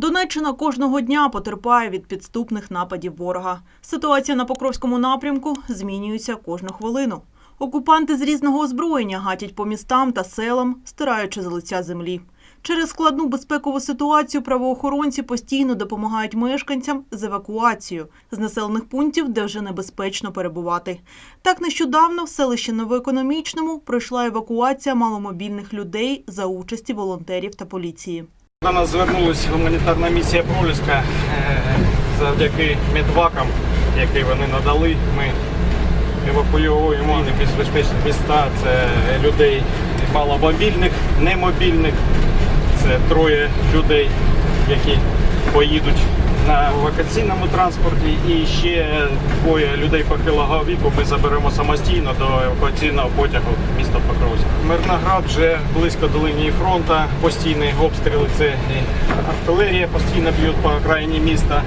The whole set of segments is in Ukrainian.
Донеччина кожного дня потерпає від підступних нападів ворога. Ситуація на Покровському напрямку змінюється кожну хвилину. Окупанти з різного озброєння гатять по містам та селам, стираючи з лиця землі. Через складну безпекову ситуацію правоохоронці постійно допомагають мешканцям з евакуацією з населених пунктів, де вже небезпечно перебувати. Так нещодавно в селищі Новоекономічному пройшла евакуація маломобільних людей за участі волонтерів та поліції. До нас звернулася гуманітарна місія Проліска Е, завдяки медвакам, які вони надали. Ми евакуюємо небезпечні безпечні міста. Це людей маломобільних, немобільних. Це троє людей, які поїдуть на евакуаційному транспорті. І ще двоє людей похилого віку ми заберемо самостійно до евакуаційного потягу міста Покровськ. Мирноград вже близько до лінії фронту. Постійні обстріли це артилерія постійно б'ють по окраїні міста.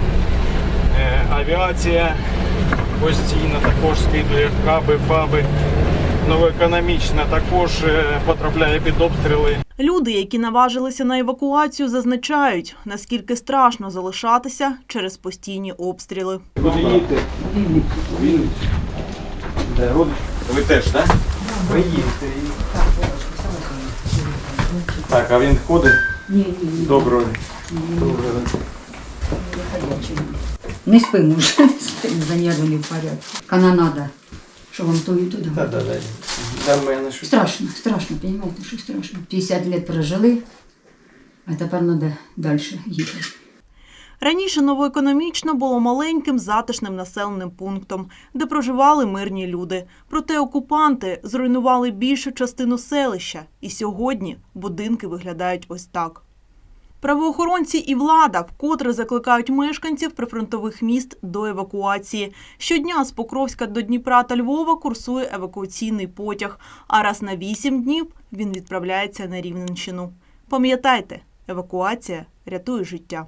Е, Авіація постійно також скидує каби, фаби. Новоекономічна також е, потрапляє під обстріли. Люди, які наважилися на евакуацію, зазначають, наскільки страшно залишатися через постійні обстріли. Куди їдете? Ви теж, так? Ви їдете. Так, а він ходить? Ні, ні, ні. Доброго. Не спимо вже, не спимо, за в порядку. Канонада. Що вам то і так, так. Для мене що. Страшно, страшно, понимаете, що страшно. 50 лет прожили, а тепер треба далі їхати. Раніше новоекономічно було маленьким затишним населеним пунктом, де проживали мирні люди. Проте окупанти зруйнували більшу частину селища, і сьогодні будинки виглядають ось так. Правоохоронці і влада вкотре закликають мешканців прифронтових міст до евакуації. Щодня з Покровська до Дніпра та Львова курсує евакуаційний потяг, а раз на вісім днів він відправляється на Рівненщину. Пам'ятайте, евакуація рятує життя.